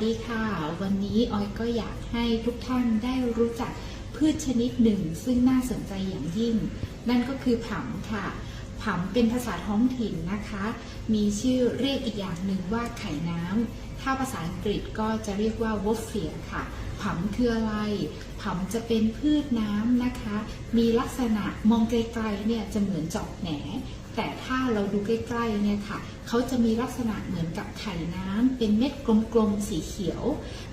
สวัสดีค่ะ วันนี้ออยก็อยากให้ทุกท่านได้รู้จักพืชชนิดหนึ่ง ซึ่งน่าสนใจอย่างยิ่ง นั่นก็คือผำค่ะ ผำเป็นภาษาท้องถิ่นนะคะ มีชื่อเรียกอีกอย่างหนึ่งว่าไข่น้ำ ถ้าภาษาอังกฤษก็จะเรียกว่าวอฟเฟียค่ะ ผำคืออะไร ผำจะเป็นพืชน้ำนะคะ มีลักษณะมองไกลๆเนี่ยจะเหมือนจอกแหน แต่ถ้าเราดูใกล้ๆเนี่ยค่ะ เขาจะมีลักษณะเหมือนกับไข่น้ำ เป็นเม็ดกลมๆสีเขียว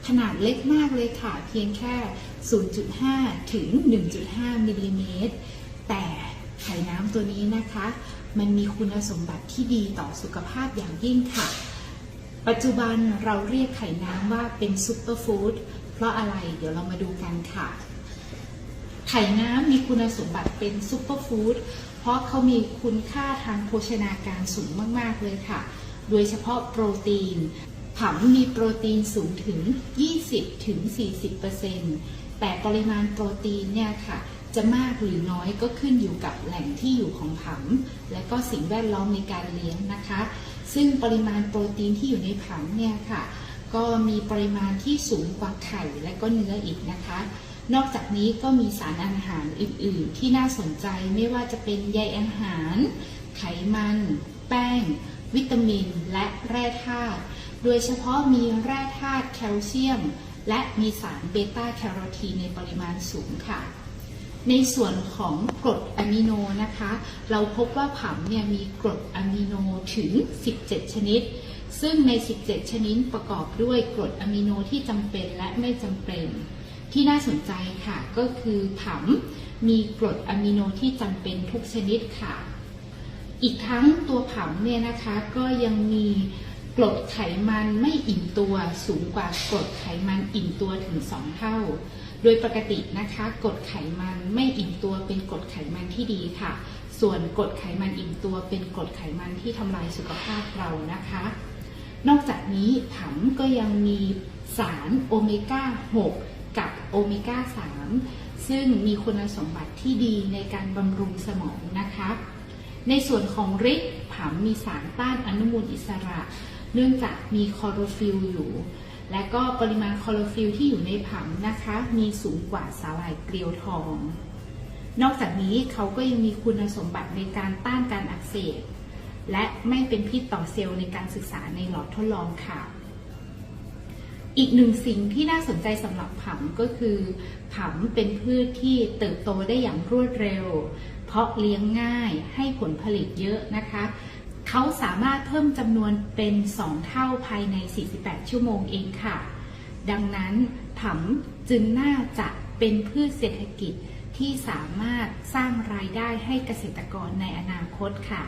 ขนาดเล็กมากเลยค่ะ เพียงแค่ 0.5 ถึง 1.5มิลลิเมตรแต่ ไข่น้ำตัวนี้นะคะ มันมีคุณสมบัติที่ดีต่อสุขภาพอย่างยิ่งค่ะ ปัจจุบันเราเรียกไข่น้ำว่าเป็นซูเปอร์ฟู้ดเพราะอะไรเดี๋ยวเรามาดูกันค่ะ ไข่น้ำมีคุณสมบัติเป็นซูเปอร์ฟู้ดเพราะเขามีคุณค่าทางโภชนาการสูงมาก ๆ เลยค่ะ โดยเฉพาะโปรตีนผัมมีโปรตีนสูงถึง 20-40%แต่ปริมาณโปรตีนเนี่ยค่ะ จะมากหรือน้อยก็ขึ้นอยู่กับแหล่งที่อยู่ของผัมและก็สิ่งแวดล้อมในการเลี้ยงนะคะ ซึ่งปริมาณโปรตีนที่อยู่ในผัมเนี่ยค่ะ ก็มีปริมาณที่สูงกว่าไข่และก็เนื้ออีกนะคะ นอกจากนี้ก็มีสารอาหารอื่น ๆ ที่น่าสนใจไม่ว่าจะเป็นใยอาหาร ไขมัน แป้ง วิตามิน และแร่ธาตุโดยเฉพาะมีแร่ธาตุแคลเซียม และมีสารเบต้าแคโรทีนในปริมาณสูงค่ะ ในส่วนของกรดอะมิโนนะคะ เราพบว่าผัมเนี่ยมีกรดอะมิโนถึง 17 ชนิด ซึ่งใน 17 ชนิดประกอบด้วยกรดอะมิโนที่จำเป็นและไม่จำเป็น ที่น่าสนใจค่ะก็คือผัมมีกรดอะมิโนที่จำเป็นทุกชนิดค่ะ อีกทั้งตัวผัมเนี่ยนะคะก็ยังมีกรดไขมันไม่อิ่มตัวสูงกว่ากรดไขมันอิ่มตัวถึง 2 เท่า โดยปกตินะคะกรดไขมันไม่อิ่มตัวเป็นกรดไขมันที่ดีค่ะ ส่วนกรดไขมันอิ่มตัวเป็นกรดไขมันที่ทำลายสุขภาพเรานะคะ นอกจากนี้ผัมก็ยังมีสารโอเมก้า 6 กับโอเมก้า 3 ซึ่งมีคุณสมบัติที่ดีในการบำรุงสมองนะคะ ในส่วนของฤทธิ์ผัมมีสารต้านอนุมูลอิสระ เนื่องจากมีคลอโรฟิลอยู่ และก็ปริมาณคลอโรฟิลที่อยู่ในผัมนะคะ มีสูงกว่าสาหร่ายเกลียวทอง นอกจากนี้เขาก็ยังมีคุณสมบัติในการต้านการอักเสบและไม่เป็นพิษต่อเซลล์ในการศึกษาในหลอดทดลองค่ะ อีกหนึ่งสิ่งที่น่าสนใจสำหรับผัมก็คือผัมเป็นพืชที่เติบโตได้อย่างรวดเร็ว เพราะเลี้ยงง่ายให้ผลผลิตเยอะนะคะ เขาสามารถเพิ่มจำนวนเป็น 2 เท่าภายใน 48 ชั่วโมงเองค่ะ ดังนั้นผัมจึงน่าจะเป็นพืชเศรษฐกิจที่สามารถสร้างรายได้ให้เกษตรกรในอนาคตค่ะ